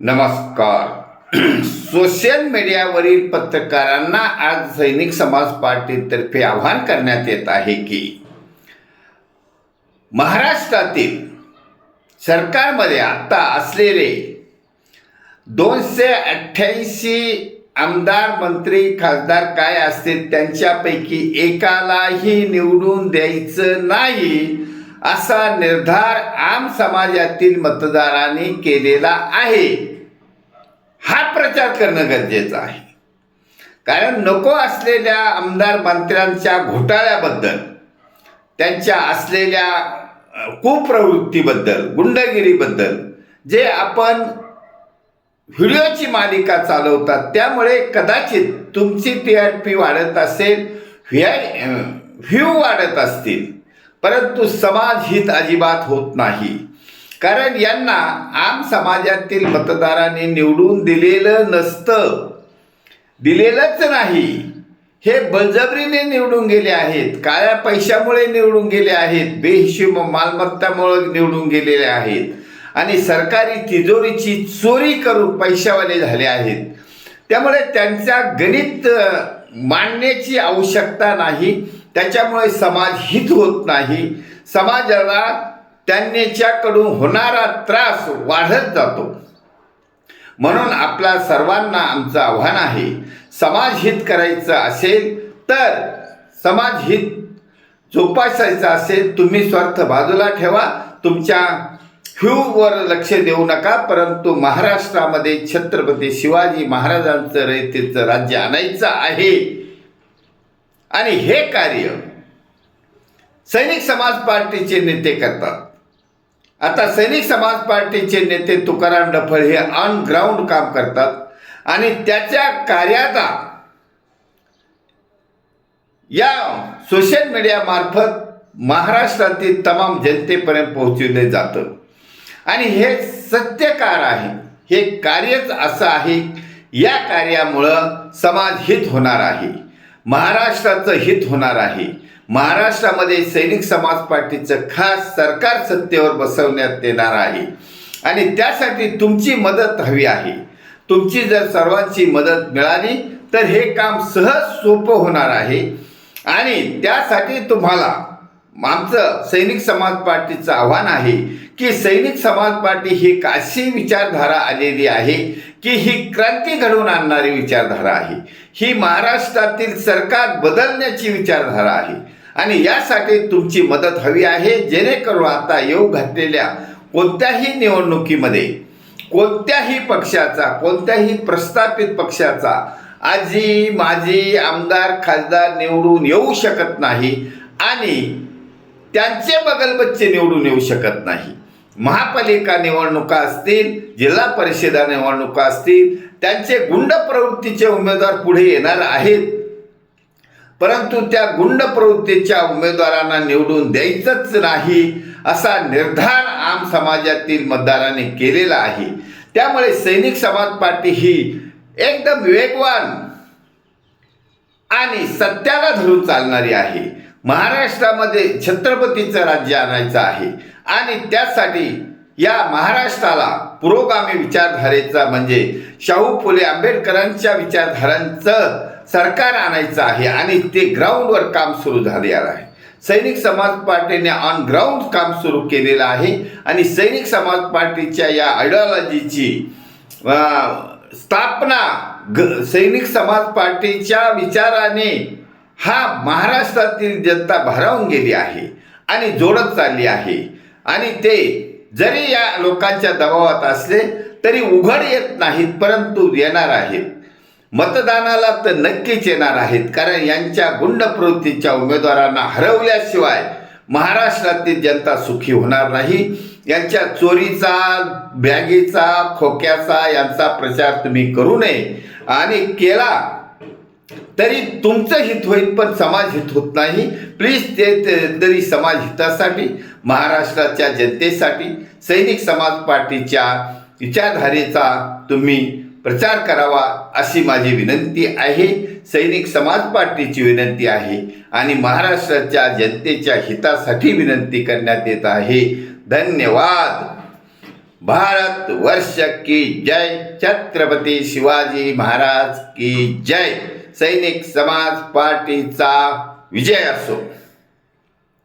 नमस्कार. सोशल मीडियावरील पत्रकारांना आज सैनिक समाज पार्टीतर्फे आवाहन करण्यात येत आहे की महाराष्ट्रातील सरकारमध्ये आत्ता असलेले दोनशे अठ्ठ्याऐंशी आमदार मंत्री खासदार काय असतील त्यांच्यापैकी एकालाही निवडून द्यायचं नाही असा निर्धार आम समाजातील मतदारांनी केलेला आहे. हा प्रचार करणं गरजेचं आहे. कारण नको असलेल्या आमदार मंत्र्यांच्या घोटाळ्याबद्दल त्यांच्या असलेल्या कुप्रवृत्तीबद्दल गुंडगिरीबद्दल जे आपण व्हिडिओची मालिका चालवतात त्यामुळे कदाचित तुमची टी आर पी वाढत असेल व्ह्यू वाढत असतील. परंतु समाज हित अजिबात होत नाही. कारण यांना आम समाजातील मतदारांनी निवडून दिलेलं नसतं. दिलेलंच नाही. हे बळजबरीने निवडून गेले आहेत. काळ्या पैशामुळे निवडून गेले आहेत. बेहिशोब मालमत्तामुळे निवडून गेलेले आहेत. आणि सरकारी तिजोरीची चोरी करून पैशावाले झाले आहेत. त्यामुळे त्यांच्या गणित मांडण्याची आवश्यकता नाही. त्याच्यामुळे समाज हित होत नाही. समाजाला त्यांच्याकडून होणारा त्रास वाढत जातो. म्हणून आपल्या सर्वांना आमचं आव्हान आहे समाजहित करायचं असेल तर समाजहित जोपासायचं असेल तुम्ही स्वार्थ बाजूला ठेवा. तुमच्या ह्यूवर लक्ष देऊ नका परंतु महाराष्ट्रामध्ये छत्रपती शिवाजी महाराजांचं रयतेचं राज्य आणायचं आहे. आणि हे कार्य सैनिक समाज पार्टीचे नेते करतात. आता सैनिक समाज पार्टीचे नेते तुकाराम डफळ हे ऑन ग्राउंड काम करतात आणि त्याच्या कार्याचा या सोशल मीडियामार्फत महाराष्ट्रातील तमाम जनतेपर्यंत पोहोचविले जातं. आणि हे सत्यकार आहे. हे कार्यच असं आहे. या कार्यामुळं समाज हित होणार आहे. महाराष्ट्राचं हित होणार आहे. महाराष्ट्रामध्ये सैनिक समाज पार्टीचं खास सरकार सत्तेवर बसवण्यात येणार आहे. आणि त्यासाठी तुमची मदत हवी आहे. तुमची जर सर्वांची मदत मिळाली तर हे काम सहज सोपं होणार आहे. आणि त्यासाठी तुम्हाला आमचं सैनिक समाज पार्टीचं आव्हान आहे की सैनिक समाज पार्टी ही एक अशी विचारधारा आलेली आहे की ही क्रांती घडवून आणणारी विचारधारा आहे. ही महाराष्ट्रातील सरकार बदलण्याची विचारधारा आहे. आणि यासाठी तुमची मदत हवी आहे जेणेकरून आता येऊ घातलेल्या कोणत्याही निवडणुकीमध्ये कोणत्याही पक्षाचा कोणत्याही प्रस्थापित पक्षाचा आजी माजी आमदार खासदार निवडून येऊ शकत नाही आणि त्यांचे बगलबच्चे निवडून येऊ शकत नाही. महापालिका निवडणुका असतील जिल्हा परिषदा निवडणुका असतील त्यांचे गुंड प्रवृत्तीचे उमेदवार पुढे येणार आहेत. परंतु त्या गुंड प्रवृत्तीच्या उमेदवारांना निवडून द्यायचंच नाही असा निर्धार आम समाजातील मतदारांनी केलेला आहे. त्यामुळे सैनिक समाज पार्टी ही एकदम वेगवान आणि सत्याला धरून चालणारी आहे. महाराष्ट्रामध्ये छत्रपतीचं राज्य आणायचं आहे आणि त्यासाठी या महाराष्ट्राला पुरोगामी विचारधारेचा म्हणजे शाहू फुले आंबेडकरांच्या विचारधारांचं सरकार आणायचं आहे आणि ते ग्राउंडवर काम सुरू झालेलं आहे. सैनिक समाज पार्टीने ऑन ग्राउंड काम सुरू केलेलं आहे आणि सैनिक समाज पार्टीच्या या आयडिओलॉजीची स्थापना ग सैनिक समाज पार्टीच्या विचाराने हा महाराष्ट्रातील जनता भारावून गेली आहे आणि जोडत चालली आहे. आणि ते जरी या लोकांच्या दबावात असले तरी उघड येत नाहीत परंतु येणार आहेत. मतदानाला तर नक्कीच येणार आहेत कारण यांच्या गुंड प्रवृत्तीच्या उमेदवारांना हरवल्याशिवाय महाराष्ट्रातील जनता सुखी होणार नाही. यांच्या चोरीचा बॅगीचा खोक्याचा यांचा प्रचार तुम्ही करू नये. आणि केला तरी तुमचं हित होईल पण समाज हित होत नाही. प्लीज ते ते- तरी समाज हितासाठी महाराष्ट्राच्या जनतेसाठी सैनिक समाज पार्टीच्या विचारधारेचा तुम्ही प्रचार करावा अशी माझी विनंती आहे. सैनिक समाज पार्टीची विनंती आहे आणि महाराष्ट्राच्या जनतेच्या हितासाठी विनंती करण्यात येत आहे. धन्यवाद. भारत वर्ष की जय. छत्रपती शिवाजी महाराज की जय. सैनिक समाज पार्टीचा विजय असो.